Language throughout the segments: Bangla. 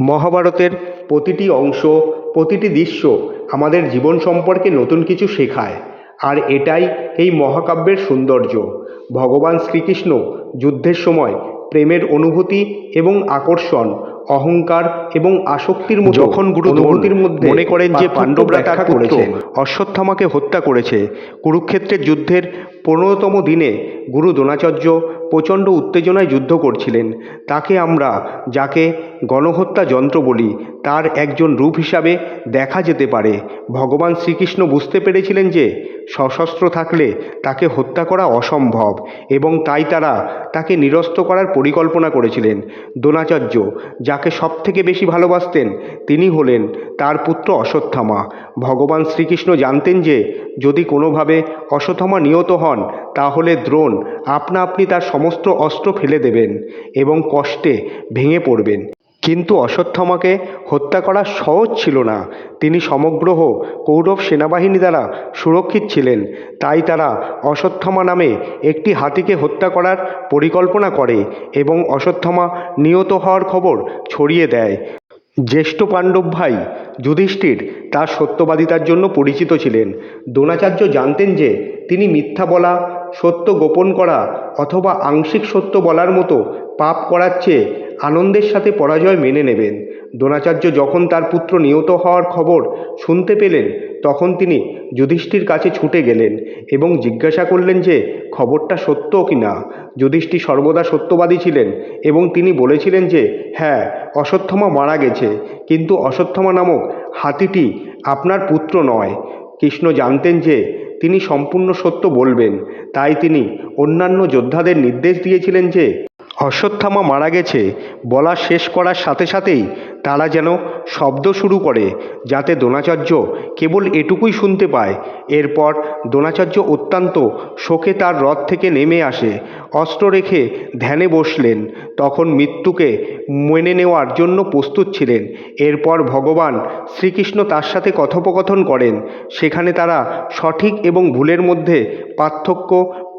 মহাভারতের প্রতিটি অংশ প্রতিটি দৃশ্য আমাদের জীবন সম্পর্কে নতুন কিছু শেখায়। আর এটাই এই মহাকাব্যের সৌন্দর্য। ভগবান শ্রীকৃষ্ণ যুদ্ধের সময় প্রেমের অনুভূতি এবং আকর্ষণ অহংকার এবং আসক্তির যখন গুরু অনুভূতির মধ্যে মনে করেন যে পাণ্ডবরা তার করেছেন অশ্বত্থামাকে হত্যা করেছে কুরুক্ষেত্রের যুদ্ধের পনেরোতম দিনে গুরু দ্রোণাচার্য প্রচণ্ড উত্তেজনায় যুদ্ধ করছিলেন। তাকে আমরা যাকে গণহত্যা যন্ত্র বলি তার একজন রূপ হিসাবে দেখা যেতে পারে। ভগবান শ্রীকৃষ্ণ বুঝতে পেরেছিলেন যে সশস্ত্র থাকলে তাকে হত্যা করা অসম্ভব এবং তাই তারা তাকে নিরস্ত করার পরিকল্পনা করেছিলেন। দ্রোণাচার্য, যাকে সবথেকে বেশি ভালোবাসতেন, তিনি হলেন তার পুত্র অশ্বত্থামা। ভগবান শ্রীকৃষ্ণ জানতেন যে যদি কোনোভাবে অশ্বত্থামা নিহত হন, তাহলে দ্রোণ আপনা আপনি তার সমস্ত অস্ত্র ফেলে দেবেন এবং কষ্টে ভেঙে পড়বেন। কিন্তু অশ্বত্থামাকে হত্যা করা সহজ ছিল না। তিনি সমগ্র কৌরব সেনাবাহিনী দ্বারা সুরক্ষিত ছিলেন। তাই তারা অশ্বত্থামা নামে একটি হাতিকে হত্যা করার পরিকল্পনা করে এবং অশ্বত্থামা নিহত হওয়ার খবর ছড়িয়ে দেয়। জ্যেষ্ঠ পাণ্ডব ভাই যুধিষ্ঠির তার সত্যবাদিতার জন্য পরিচিত ছিলেন। দ্রোণাচার্য জানতেন যে তিনি মিথ্যা বলা, সত্য গোপন করা অথবা আংশিক সত্য বলার মতো পাপ করার চেয়ে আনন্দের সাথে পরাজয় মেনে নেবেন। দ্রোণাচার্য যখন তার পুত্র নিহত হওয়ার খবর শুনতে পেলেন, তখন তিনি যুধিষ্ঠির কাছে ছুটে গেলেন এবং জিজ্ঞাসা করলেন যে, খবরটা সত্য কি না যুধিষ্ঠির সর্বদা সত্যবাদী ছিলেন এবং তিনি বলেছিলেন যে হ্যাঁ অশ্বত্থমা মারা গেছে, কিন্তু অশ্বত্থমা নামক হাতিটি আপনার পুত্র নয়। কৃষ্ণ জানতেন যে, তিনি সম্পূর্ণ সত্য বলবেন। তাই তিনি অন্যান্য যোদ্ধাদের নির্দেশ দিয়েছিলেন যে অশ্বত্থামা মারা গেছে, বলা শেষ করার সাথে সাথেই তারা যেন শব্দ শুরু করে, যাতে দ্রোণাচার্য কেবল এটুকুই শুনতে পায়। এরপর দ্রোণাচার্য অত্যন্ত শোকে তার রথ থেকে নেমে আসে, অস্ত্র রেখে ধ্যানে বসলেন, তখন মৃত্যুকে মেনে নেওয়ার জন্য প্রস্তুত ছিলেন। এরপর ভগবান শ্রীকৃষ্ণ তার সাথে কথোপকথন করেন, সেখানে তারা সঠিক এবং ভুলের মধ্যে পার্থক্য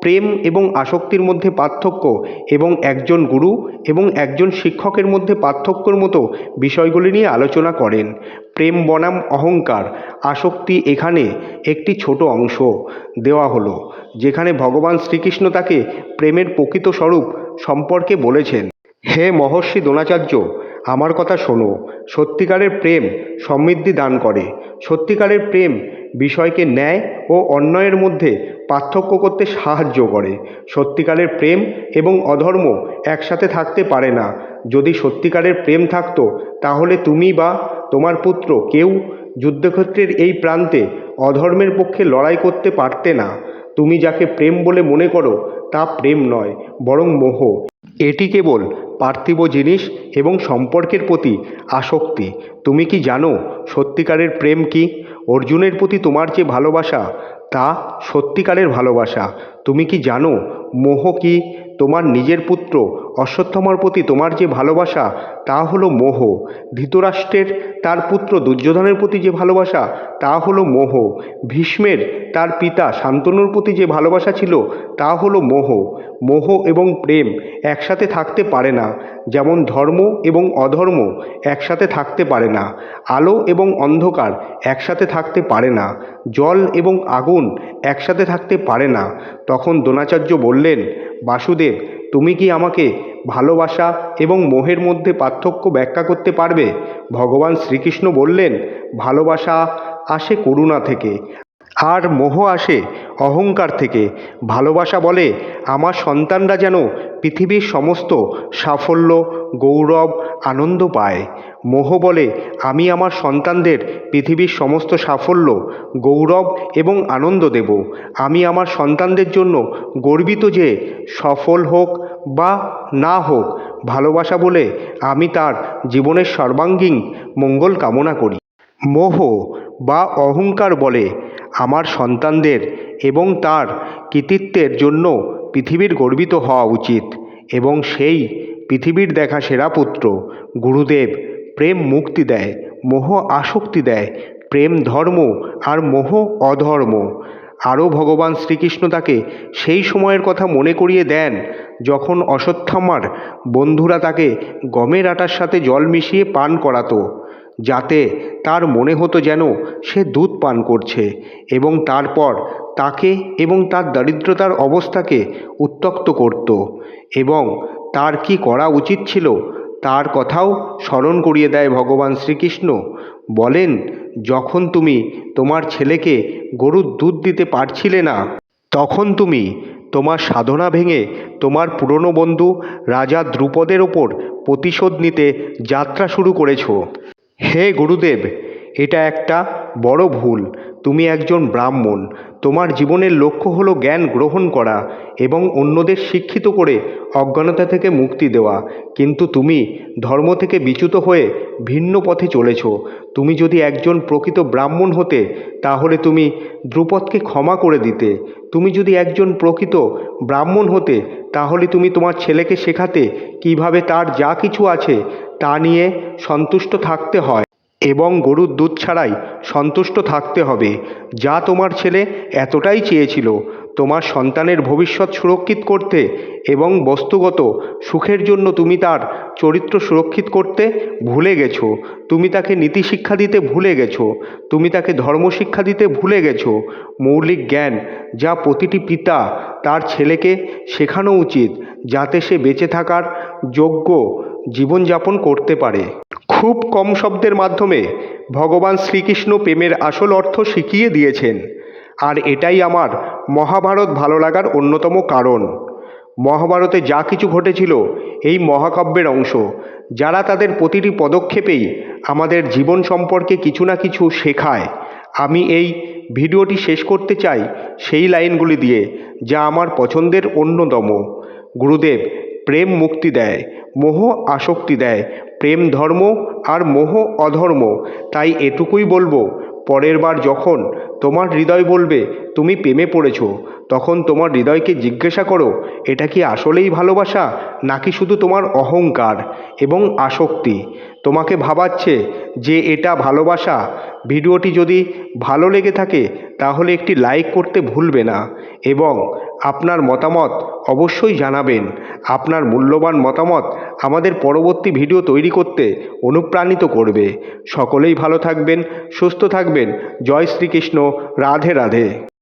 প্রেম এবং আসক্তির মধ্যে পার্থক্য এবং একজন গুরু এবং একজন শিক্ষকের মধ্যে পার্থক্যর মতো বিষয়গুলি নিয়ে আলোচনা করেন। প্রেম বনাম অহংকার, আসক্তি এখানে একটি ছোট অংশ দেওয়া হলো, যেখানে ভগবান শ্রীকৃষ্ণ তাকে প্রেমের প্রকৃত স্বরূপ সম্পর্কে বলেছেন। হে মহর্ষি দ্রোণাচার্য, আমার কথা শোনো। সত্যিকারের প্রেম সমৃদ্ধি দান করে। সত্যিকারের প্রেম বিষয়কে ন্যায় ও অন্যায়ের মধ্যে পার্থক্য করতে সাহায্য করে। সত্যিকারের প্রেম এবং অধর্ম একসাথে থাকতে পারে না। যদি সত্যিকারের প্রেম থাকতো, তাহলে তুমি বা তোমার পুত্র কেউ যুদ্ধক্ষেত্রের এই প্রান্তে অধর্মের পক্ষে লড়াই করতে পারতে না। তুমি যাকে প্রেম বলে মনে করো, তা প্রেম নয়, বরং মোহ। এটি কেবল পার্থিব জিনিস এবং সম্পর্কের প্রতি আসক্তি। তুমি কি জানো সত্যিকারের প্রেম কি? অর্জুনের প্রতি তোমার যে ভালোবাসা তা সত্যিকারের ভালোবাসা। তুমি কি জানো মোহ কি তোমার নিজের পুত্র, অশ্বত্থমার প্রতি তোমার যে ভালোবাসা, তা হলো মোহ। ধৃতরাষ্ট্রের তার পুত্র দুর্যোধনের প্রতি যে ভালোবাসা, তা হলো মোহ। ভীষ্মের তার পিতা শান্তনুর প্রতি যে ভালোবাসা ছিল, তা হলো মোহ। মোহ এবং প্রেম একসাথে থাকতে পারে না, যেমন ধর্ম এবং অধর্ম একসাথে থাকতে পারে না, আলো এবং অন্ধকার একসাথে থাকতে পারে না, জল এবং আগুন একসাথে থাকতে পারে না। তখন দ্রোণাচার্য বললেন বাসুদেব, তুমি কি আমাকে ভালোবাসা এবং মোহের মধ্যে পার্থক্য ব্যাখ্যা করতে পারবে? ভগবান শ্রীকৃষ্ণ বললেন, ভালোবাসা আসে করুণা থেকে। আর মোহ আসে অহংকার থেকে। ভালোবাসা বলে, আমার সন্তানরা যেন পৃথিবীর সমস্ত সাফল্য, গৌরব, আনন্দ পায়। মোহ বলে, আমি আমার সন্তানদের পৃথিবীর সমস্ত সাফল্য, গৌরব এবং আনন্দ দেব। আমি আমার সন্তানদের জন্য গর্বিত যে, সফল হোক বা না হোক, ভালোবাসা বলে, আমি তার জীবনের সর্বাঙ্গীন মঙ্গল কামনা করি। মোহ বা অহংকার বলে আমার সন্তানদের এবং তার কৃতিত্বের জন্য পৃথিবীর গর্বিত হওয়া উচিত এবং সেই পৃথিবীর দেখা সেরা পুত্র, গুরুদেব, প্রেম মুক্তি দেয়, মোহ আসক্তি দেয়, প্রেম ধর্ম আর মোহ অধর্ম। আরও ভগবান শ্রীকৃষ্ণ তাকে সেই সময়ের কথা মনে করিয়ে দেন যখন অশ্বত্থামার বন্ধুরা তাকে গমের আটার সাথে জল মিশিয়ে পান করাতো। যাতে তার মনে হতো যেন সে দুধ পান করছে এবং তারপর তাকে এবং তার দরিদ্রতার অবস্থাকে উত্তক্ত করত এবং তার কি করা উচিত ছিল তার কথাও স্মরণ করিয়ে দেয় ভগবান শ্রীকৃষ্ণ। বলেন, যখন তুমি তোমার ছেলেকে গরুর দুধ দিতে পারছিলে না, তখন তুমি তোমার সাধনা ভেঙে তোমার পুরনো বন্ধু রাজা দ্রুপদের ওপর প্রতিশোধ নিতে যাত্রা শুরু করেছ। হে গুরুদেব, এটা একটা বড় ভুল। তুমি একজন ব্রাহ্মণ। তোমার জীবনের লক্ষ্য হলো জ্ঞান গ্রহণ করা এবং অন্যদের শিক্ষিত করে অজ্ঞানতা থেকে মুক্তি দেওয়া। কিন্তু তুমি ধর্ম থেকে বিচ্যুত হয়ে ভিন্ন পথে চলেছ। তুমি যদি একজন প্রকৃত ব্রাহ্মণ হতে, তাহলে তুমি দ্রুপদকে ক্ষমা করে দিতে। তুমি যদি একজন প্রকৃত ব্রাহ্মণ হতে, তাহলে তুমি তোমার ছেলেকে শেখাতে কীভাবে তার যা কিছু আছে তা নিয়ে সন্তুষ্ট থাকতে হয় এবং গরুর দুধ ছাড়াই সন্তুষ্ট থাকতে হবে। যা তোমার ছেলে এতটাই চেয়েছিল, তোমার সন্তানের ভবিষ্যৎ সুরক্ষিত করতে এবং বস্তুগত সুখের জন্য তুমি তার চরিত্র সুরক্ষিত করতে ভুলে গেছো, তুমি তাকে নীতি শিক্ষা দিতে ভুলে গেছো, তুমি তাকে ধর্ম শিক্ষা দিতে ভুলে গেছো। মৌলিক জ্ঞান যা প্রতিটি পিতা তার ছেলেকে শেখানো উচিত যাতে সে বেঁচে থাকার যোগ্য জীবনযাপন করতে পারে। খুব কম শব্দের মাধ্যমে ভগবান শ্রীকৃষ্ণ প্রেমের আসল অর্থ শিখিয়ে দিয়েছেন। আর এটাই আমার মহাভারত ভালো লাগার অন্যতম কারণ। মহাভারতে যা কিছু ঘটেছিল এই মহাকাব্যের অংশ, যারা তাদের প্রতিটি পদক্ষেপেই আমাদের জীবন সম্পর্কে কিছু না কিছু শেখায়, আমি এই ভিডিওটি শেষ করতে চাই সেই লাইনগুলি দিয়ে, যা আমার পছন্দের অন্যতম। গুরুদেব প্রেম মুক্তি দেয়, মোহ আসক্তি দেয়, প্রেম ধর্ম আর মোহ অধর্ম। তাই এটুকুই বলব, পরের বার যখন তোমার হৃদয় বলবে, তুমি প্রেমে পড়েছ তখন তোমার হৃদয়কে জিজ্ঞাসা করো, এটা কি আসলেই ভালোবাসা, নাকি শুধু তোমার অহংকার এবং আসক্তি? তোমাকে ভাবাচ্ছে যে এটা ভালোবাসা। ভিডিওটি যদি ভালো লেগে থাকে, তাহলে একটি লাইক করতে ভুলবে না এবং আপনার মতামত অবশ্যই জানাবেন। আপনার মূল্যবান মতামত আমাদের পরবর্তী ভিডিও তৈরি করতে অনুপ্রাণিত করবে। সকলেই ভালো থাকবেন, সুস্থ থাকবেন। জয় শ্রীকৃষ্ণ। রাধে রাধে।